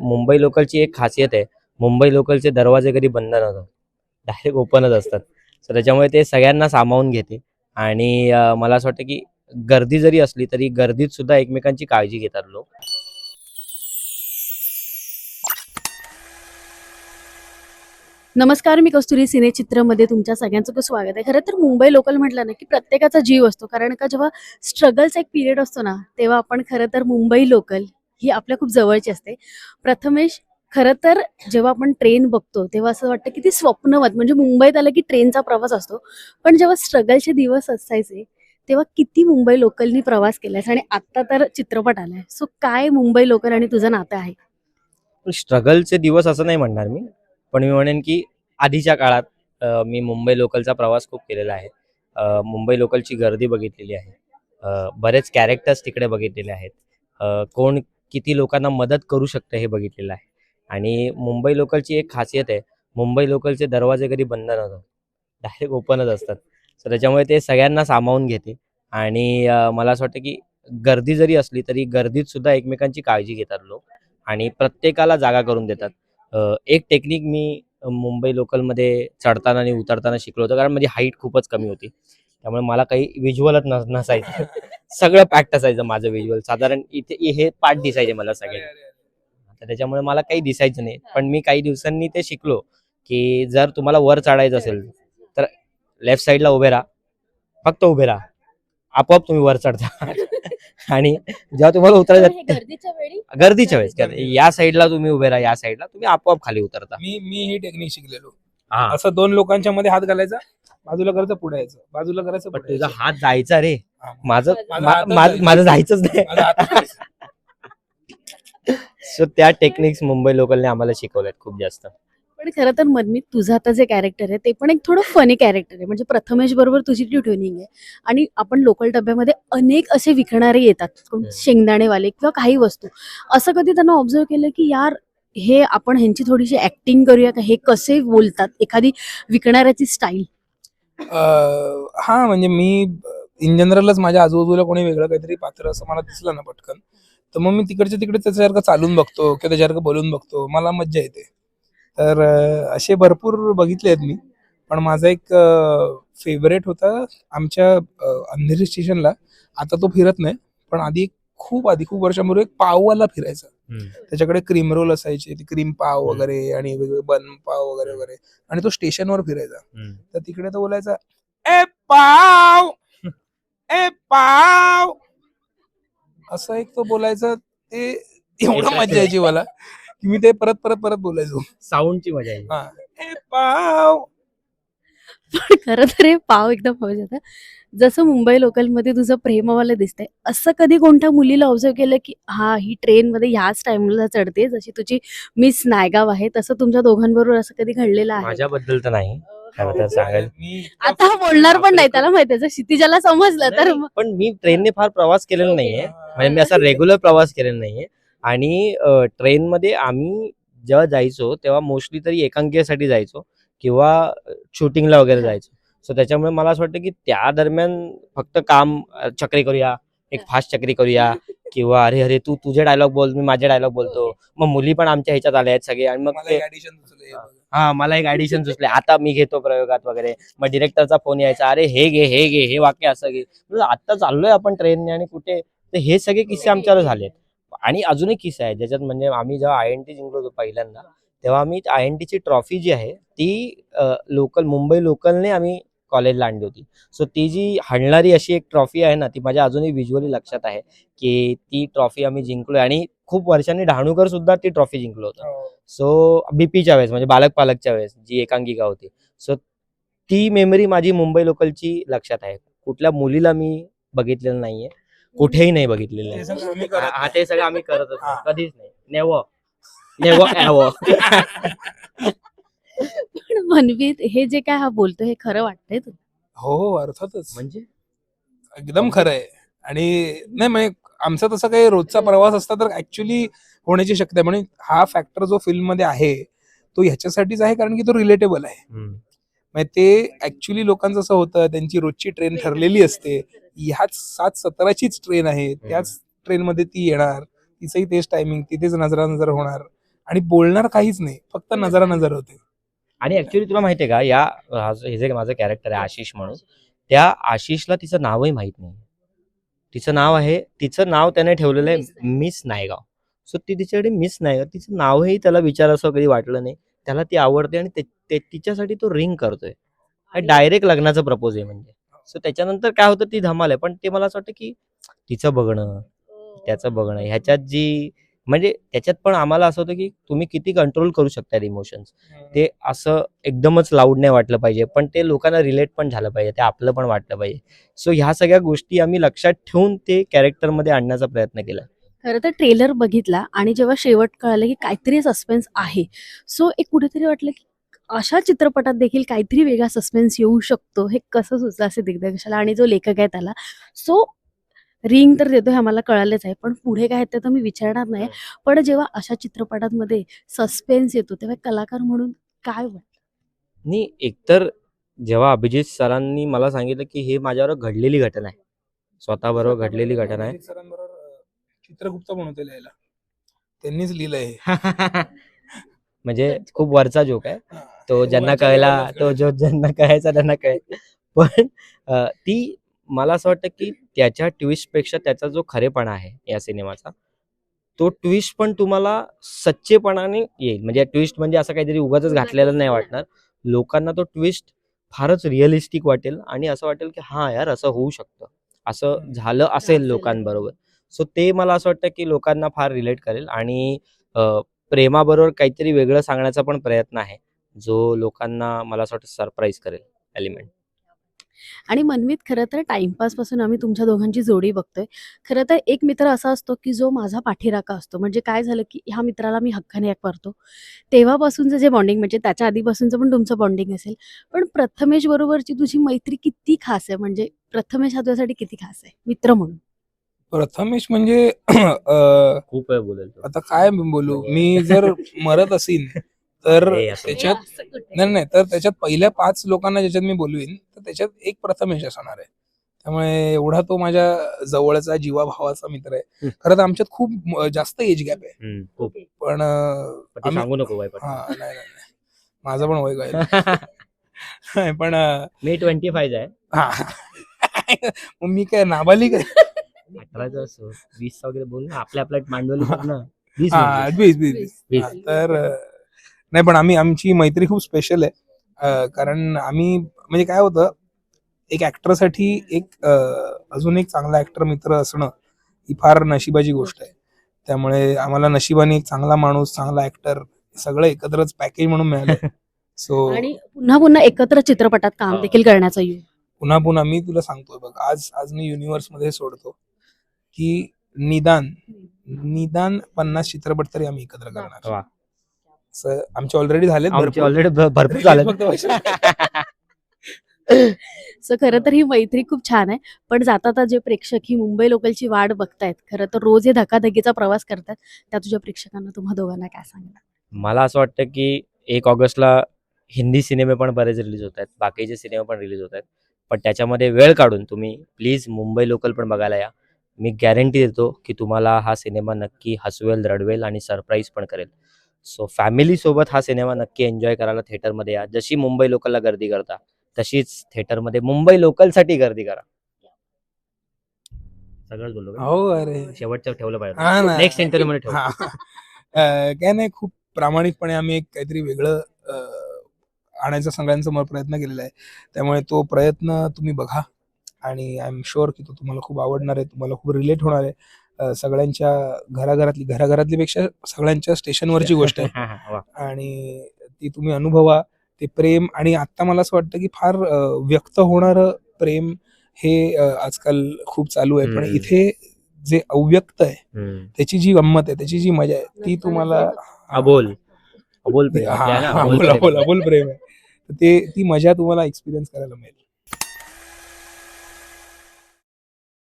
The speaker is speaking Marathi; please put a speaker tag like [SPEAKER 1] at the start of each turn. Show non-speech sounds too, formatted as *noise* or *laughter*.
[SPEAKER 1] मुंबई लोकलची एक खासियत आहे मुंबई लोकलचे दरवाजे कधी बंद नसतात डायरेक्ट ओपनच असतात. सो त्याच्यामुळे ते सगळ्यांना सामावून घेते. आणि मला असं वाटतं की गर्दी जरी असली तरी गर्दीत सुद्धा एकमेकांची काळजी घेतात लोक.
[SPEAKER 2] नमस्कार मी कस्तुरी सिनेचित्रमध्ये तुमच्या सगळ्यांचं खूप स्वागत आहे. खरं तर मुंबई लोकल म्हटलं ना की प्रत्येकाचा जीव असतो. कारण का जेव्हा स्ट्रगलचा एक पिरियड असतो ना तेव्हा आपण खरं तर मुंबई लोकल ही आपल्या खूप जवळची असते. प्रथमेश खरं तर जेव्हा आपण ट्रेन बघतो तेव्हा असं वाटतं की ती स्वप्नवत म्हणजे मुंबईत आलं की ट्रेनचा प्रवास असतो. पण जेव्हा स्ट्रगलचे दिवस असायचे तेव्हा किती मुंबई लोकलनी प्रवास केलायस आणि आत्ता तर चित्रपट आलाय. सो काय मुंबई लोकल आणि तुझं नातं आहे?
[SPEAKER 1] स्ट्रगलचे दिवस असं नाही म्हणणार मी पण मी म्हणेन की आधीच्या काळात मी मुंबई लोकलचा प्रवास खूप केलेला आहे. मुंबई लोकलची गर्दी बघितलेली आहे. बरेच कॅरेक्टर्स तिकडे बघितलेले आहेत. कोण किती लोकांना मदत करू शकतं हे बघितलेलं आहे. आणि मुंबई लोकलची एक खासियत आहे मुंबई लोकलचे दरवाजे कधी बंद नसतात डायरेक्ट ओपनच असतात. सो त्याच्यामुळे ते सगळ्यांना सामावून घेते. आणि मला असं वाटतं की गर्दी जरी असली तरी गर्दीत सुद्धा एकमेकांची काळजी घेतात लोक. आणि प्रत्येकाला जागा करून देतात. एक टेक्निक मी मुंबई लोकलमध्ये चढताना आणि उतरताना शिकलो होतो. कारण माझी हाईट खूपच कमी होती. त्यामुळे मला काही विज्युअलच नस नसायचं. सगळं पॅक्ट असायचं माझं व्हिज्युअल साधारण इथे हे पार्ट दिसायचे मला सगळे. तर त्याच्यामुळे मला काही दिसायचं नाही. पण मी काही दिवसांनी ते शिकलो की जर तुम्हाला वर चढायचं असेल तर लेफ्ट साईडला उभे राहा. फक्त उभे राहा. आपोआप तुम्ही वर चढता. *laughs* आणि जेव्हा तुम्हाला उतरायचं
[SPEAKER 2] हे गर्दीच्या वेळी?
[SPEAKER 1] गर्दीच्या वेळेस या साईडला तुम्ही उभे राहा या साईडला तुम्ही आपोआप खाली उतरता.
[SPEAKER 3] मी मी ही टेक्निक शिकलेलो.
[SPEAKER 1] हा.
[SPEAKER 3] असं दोन लोकांच्या मध्ये हात घालायचा? बाजूला करायचं पुढे यायचं. बाजूला करायचं
[SPEAKER 1] पण
[SPEAKER 3] पुढे
[SPEAKER 1] तुझा
[SPEAKER 3] यायचं.
[SPEAKER 1] हात जायचा रे.
[SPEAKER 3] हा.
[SPEAKER 1] माझं
[SPEAKER 3] माझा
[SPEAKER 1] मा-
[SPEAKER 3] हातच
[SPEAKER 1] मा-
[SPEAKER 3] जायचा.
[SPEAKER 1] माझं जायचंच नाही.
[SPEAKER 3] माझा.
[SPEAKER 1] सो *laughs* त्या टेक्निक्स मुंबई लोकलने आम्हाला शिकवल्यात खूप जास्त.
[SPEAKER 2] पण खरं तर मनमीत तुझं आता जे कॅरेक्टर आहे ते पण एक थोडं फनी कॅरेक्टर आहे. म्हणजे प्रथमेश बरोबर तुझी ती ट्युनिंग आहे. आणि आपण लोकल डब्यामध्ये अनेक असे विकणारे येतात. कोण
[SPEAKER 1] हम्म.
[SPEAKER 2] शेंगदाणेवाले किंवा काही वस्तू. असं कधी त्यांना ऑब्झर्व केलं की यार हे आपण ह्यांची थोडीशी ऍक्टिंग करूया का? हे कसे बोलतात? एखादी विकणाऱ्याची स्टाईल
[SPEAKER 3] हा म्हणजे मी इन जनरलच माझ्या आजूबाजूला कोणी वेगळं काहीतरी पात्र असं मला दिसलं ना पटकन तर मग मी तिकडच्या तिकडे त्याच्यासारखं चालून बघतो किंवा त्याच्यासारखं बोलून बघतो मला मज्जा येते. तर असे भरपूर बघितले आहेत मी पण माझा एक फेवरेट होता आमच्या अंधेरी स्टेशनला आता तो फिरत नाही पण आधी खूप आधी खूप वर्षांपूर्वी एक पाववाला फिरायचा. त्याच्याकडे क्रीम रोल असायचे ती क्रीम पाव. वगैरे आणि वेगवेगळे बन पाव वगैरे वगैरे. आणि तो स्टेशनवर फिरायचा. तर तिकडे तो बोलायचा ए पाव! *laughs* ए पाव! असं एक तो बोलायचा ते एवढं मजा यायची मला की मी ते परत परत परत बोलायचो.
[SPEAKER 1] साऊंडची मजा आहे
[SPEAKER 3] हा. ए पाव!
[SPEAKER 2] पण खरं तर हे पाव एकदम हवं जातं जसं मुंबई लोकलमध्ये तुझं प्रेमवालं दिसतंय असं कधी कोणत्या मुलीला ऑब्झर्व केलं की हा ही ट्रेनमध्ये ह्याच टाइमला चढते जशी तुझी मिस नायगाव आहे तसं तुमच्या दोघांबरोबर असं कधी घडलेलं आहे?
[SPEAKER 1] माझ्याबद्दल तर नाही. *laughs*
[SPEAKER 2] आता हा बोलणार पण नाही त्याला माहिती आहे जर क्षितिजाला समजलं तर
[SPEAKER 1] पण मी ट्रेनने फार प्रवास केलेला नाहीये. म्हणजे मी असा रेग्युलर प्रवास केलेला नाहीये. आणि ट्रेनमध्ये आम्ही जेव्हा जायचो तेव्हा मोस्टली तरी एकांकिकेसाठी जायचो किंवा शूटिंगला वगैरे जायचो. सो त्याच्यामुळे मला असं वाटतं की त्या दरम्यान फक्त काम चक्री करूया एक फास्ट चक्री करूया *laughs* किंवा अरे अरे तू तुझे डायलॉग बोल मी माझे डायलॉग बोलतो. मग मुली पण आमच्या ह्याच्यात आल्या आहेत सगळे आणि मग ते
[SPEAKER 3] हे.
[SPEAKER 1] हा मला एक ऍडिशन सुचले आता मी घेतो प्रयोगात वगैरे. मग डिरेक्टरचा फोन यायचा. अरे हे घे हे घे हे वाक्य असं घे. म्हणजे आता चाललोय आपण ट्रेनने आणि कुठे? तर हे सगळे किस्से आमच्यावर झालेत आणि अजून एक किस्सा आहे. ज्याच्यात म्हणजे आम्ही जेव्हा आय एन टी जिंकलो होतो पहिल्यांदा तेव्हा आम्ही आय एन टीची ट्रॉफी जी आहे ती लोकल मुंबई लोकलने आम्ही कॉलेजला आणली होती. सो ती जी हलणारी अशी एक ट्रॉफी आहे ना ती माझ्या अजूनही व्हिज्युअली लक्षात आहे की ती ट्रॉफी आम्ही जिंकलोय आणि खूप वर्षांनी डहाणूकर सुद्धा ती ट्रॉफी जिंकलो होतं.
[SPEAKER 3] हो.
[SPEAKER 1] सो बीपीच्या वेळेस म्हणजे बालक पालकच्या वेळेस जी एकांकिका होती. सो ती मेमरी माझी मुंबई लोकलची लक्षात आहे. कुठल्या मुलीला मी बघितलेलं नाहीये. कुठेही नाही बघितलेलं आहे. हा ते सगळं आम्ही करत
[SPEAKER 3] हा.
[SPEAKER 1] असतो कधीच नाही. नेव नेव *laughs*
[SPEAKER 2] मनवीत हे जे काय हा बोलतो हे खरं वाटतंय तुला?
[SPEAKER 3] हो हो अर्थातच.
[SPEAKER 1] म्हणजे?
[SPEAKER 3] एकदम खरं आहे. आणि नाही म्हणजे आमचा तसा काही रोजचा प्रवास असता तर ऍक्च्युली होण्याची शक्यता आहे. म्हणजे हा फॅक्टर जो फिल्ममध्ये आहे तो ह्याच्यासाठीच आहे कारण की तो रिलेटेबल आहे. म्हणजे ते ऍक्च्युली लोकांचं असं होतं त्यांची रोजची ट्रेन ठरलेली असते. ह्याच सात सतराचीच ट्रेन आहे त्याच ट्रेन मध्ये ती येणार तिचंही तेच टायमिंग तिथेच नजरा नजर होणार. आणि बोलणार काहीच नाही. फक्त नजरा नजर होते.
[SPEAKER 1] आणि ऍक्च्युली तुला माहितीये का या हा जो- हे माझं कॅरेक्टर आहे आशिष म्हणून त्या आशिषला तिचं नावही माहीत नाही तिचं नाव आहे तिचं नाव त्याने ठेवलेलं आहे मिस नायगाव. सो ती तिच्याकडे मिस नायगाव तिचं नावही त्याला विचार असं कधी वाटलं नाही. त्याला ती आवडते आणि तिच्यासाठी तो रिंग करतोय. डायरेक्ट लग्नाचं प्रपोज आहे म्हणजे. सो त्याच्यानंतर काय होतं ती धमाल आहे. पण ते मला असं वाटतं की तिचं बघणं त्याचं बघणं ह्याच्यात जी म्हणजे त्याच्यात पण आम्हाला असं होतं की तुम्ही किती कंट्रोल करू शकता इमोशन्स ते असं एकदमच लाऊड नाही वाटलं पाहिजे पण ते लोकांना रिलेट पण झालं पाहिजे ते आपलं पण वाटलं पाहिजे. सो ह्या सगळ्या गोष्टी आम्ही लक्षात ठेवून ते कॅरेक्टरमध्ये आणण्याचा प्रयत्न केला.
[SPEAKER 2] खरं तर ट्रेलर बघितला आणि जेव्हा शेवट कळालं की काहीतरी सस्पेन्स आहे. सो एक कुठेतरी वाटलं की अशा चित्रपटात देखील काहीतरी वेगळा सस्पेन्स येऊ शकतो. हे कसं सुचलं असे दिग्दर्शकाला आणि जो लेखक आहे त्याला. सो रिंग तर देतो हे आम्हाला कळालंच आहे. पण पुढे काय ते तर मी विचारणार नाही. पण जेव्हा अशा चित्रपटांमध्ये सस्पेन्स येतो तेव्हा कलाकार म्हणून काय वाटतं?
[SPEAKER 1] आणि एकतर जेव्हा अभिजित सरांनी मला सांगितलं की हे माझ्यावर घडलेली घटना आहे. स्वतःबरोबर घडलेली घटना आहे.
[SPEAKER 3] चित्रगुप्त होते लिहायला. त्यांनीच लिहिलंय *laughs*
[SPEAKER 1] म्हणजे खूप वरचा जोक आहे.
[SPEAKER 3] हा.
[SPEAKER 1] तो ज्यांना कळला तो. जो ज्यांना कळायचा त्यांना कळेल. पण ती मला असं वाटतं की त्याच्या ट्विस्टपेक्षा त्याचा जो खरेपणा आहे या सिनेमाचा तो ट्विस्ट पण तुम्हाला सच्चेपणाने येईल. म्हणजे ट्विस्ट म्हणजे असं काहीतरी उगाच घातलेलं नाही वाटणार. लोकांना तो ट्विस्ट फारच रिअलिस्टिक वाटेल आणि असं वाटेल की हा यार असं होऊ शकतं. असं. झालं असेल. लोकांबरोबर. सो ते मला असं वाटतं की लोकांना फार रिलेट करेल आणि प्रेमाबरोबर काहीतरी वेगळं सांगण्याचा पण प्रयत्न आहे जो लोकांना मला असं वाटतं सरप्राईज करेल. एलिमेंट
[SPEAKER 2] आणि मनमीत खरं तर टाइमपासपासून आम्ही तुमच्या दोघांची जोडी बघतोय. खरं तर एक मित्र असा असतो की जो माझा पाठीराखा असतो. म्हणजे काय झालं की ह्या मित्राला मी हक्काने एक करतो तेव्हापासूनचं जे बॉन्डिंग म्हणजे त्याच्या आधीपासूनचं पण तुमचं बॉन्डिंग असेल. पण प्रथमेश बरोबरची तुझी मैत्री किती खास आहे? म्हणजे प्रथमेश हा तुझ्यासाठी किती खास आहे? मित्र म्हणून.
[SPEAKER 3] प्रथमेश म्हणजे अं,
[SPEAKER 1] खूप बोलेल तो.
[SPEAKER 3] आता काय मी बोलू? मी जर मरत असीन तर. त्याच्यात? नाही नाही तर त्याच्यात पहिल्या पाच लोकांना ज्याच्यात मी बोलवीन तर त्याच्यात एक प्रथमेश असणार आहे त्यामुळे एवढा तो माझ्या जवळचा जीवाभावाचा मित्र आहे. खरं तर आमच्यात खूप जास्त एज गॅप आहे पण आम्ही-
[SPEAKER 1] सांगू नको बाई पण
[SPEAKER 3] हा नाही नाही नाही. माझं पण वय काय *laughs* पण
[SPEAKER 1] मी ट्वेंटी फाईव्ह आहे
[SPEAKER 3] हा मग मी काय नाबालिक आहे
[SPEAKER 1] अठराचं असो वीस वगैरे बोल ना आपल्या आपल्या मांडवली बघ ना वीस
[SPEAKER 3] हा
[SPEAKER 1] म्हणजे.
[SPEAKER 3] वीस वीस वीस.
[SPEAKER 1] वीस.
[SPEAKER 3] हा, तर नाही पण आम्ही आमची मैत्री खूप स्पेशल आहे. कारण आम्ही म्हणजे काय होतं एक ऍक्टरसाठी एक अजून एक चांगला ऍक्टर मित्र असणं ही फार नशिबाची गोष्ट आहे. त्यामुळे आम्हाला नशिबाने एक चांगला माणूस चांगला ऍक्टर सगळं एकत्रच पॅकेज म्हणून मिळालं. *laughs* सो
[SPEAKER 2] आणि पुन्हा पुन्हा एकत्र चित्रपटात काम
[SPEAKER 1] हा.
[SPEAKER 2] देखील करण्याचा योग
[SPEAKER 3] पुन्हा पुन्हा मी तुला सांगतोय बघ आज आज मी युनिव्हर्समध्ये सोडतो की निदान निदान पन्नास चित्रपट तरी आम्ही एकत्र करणार. असं आमचे ऑलरेडी झालेत
[SPEAKER 1] आमचे
[SPEAKER 3] भरपूर.
[SPEAKER 1] ऑलरेडी भरपूर झाले *laughs*
[SPEAKER 3] फक्त.
[SPEAKER 2] सो खरं तर ही मैत्री खूप छान आहे पण जाता जाता जे प्रेक्षक ही मुंबई लोकलची वाट बघतायत. खरं तर रोज हे धकाधकीचा प्रवास करतात त्या तुझ्या प्रेक्षकांना तुम्हा दोघांना काय सांगणार?
[SPEAKER 1] मला असं वाटतं की एक ऑगस्टला हिंदी सिनेमे पण बरेच रिलीज होत आहेत बाकीचे सिनेमे पण रिलीज होत आहेत. पण त्याच्यामध्ये वेळ काढून तुम्ही प्लीज मुंबई लोकल पण बघायला या. मी गॅरंटी देतो की तुम्हाला हा सिनेमा नक्की हसवेल रडवेल आणि सरप्राईज पण करेल. सो फॅमिली सोबत हा सिनेमा नक्की एन्जॉय करायला थिएटरमध्ये या. जशी मुंबई लोकलला गर्दी करता तशीच थिएटरमध्ये मुंबई लोकलसाठी गर्दी करा. सगळंच बोललो का?
[SPEAKER 3] हो अरे.
[SPEAKER 1] शेवटचं ठेवलं पाहिजे.
[SPEAKER 3] हा ना.
[SPEAKER 1] नेक्स्ट इंटरव्ह्यू मध्ये ठेवू.
[SPEAKER 3] हा. अं, काय नाही खूप प्रामाणिकपणे आम्ही एक काहीतरी वेगळं अं, आणायचा सगळ्यांसमोर प्रयत्न केलेला आहे. त्यामुळे तो प्रयत्न तुम्ही बघा. आणि आय एम शुअर की तो तुम्हाला खूप आवडणार आहे तुम्हाला खूप रिलेट होणार आहे. सगळ्यांच्या घराघरातली घराघरातली पेक्षा सगळ्यांच्या स्टेशनवरची गोष्ट आहे *laughs*
[SPEAKER 1] हा, हा.
[SPEAKER 3] आणि ती तुम्ही अनुभवा ते प्रेम आणि आता मला असं वाटतं की फार व्यक्त होणारं प्रेम हे आजकाल खूप चालू आहे पण. इथे जे अव्यक्त आहे. त्याची जी गंमत आहे त्याची जी मजा आहे ती तुम्हाला
[SPEAKER 1] अबोल अबोल प्रेम. अबोल
[SPEAKER 3] अबोल
[SPEAKER 1] प्रेम.
[SPEAKER 3] अबोल प्रेम आहे ते ती मजा तुम्हाला एक्सपिरियन्स करायला मिळेल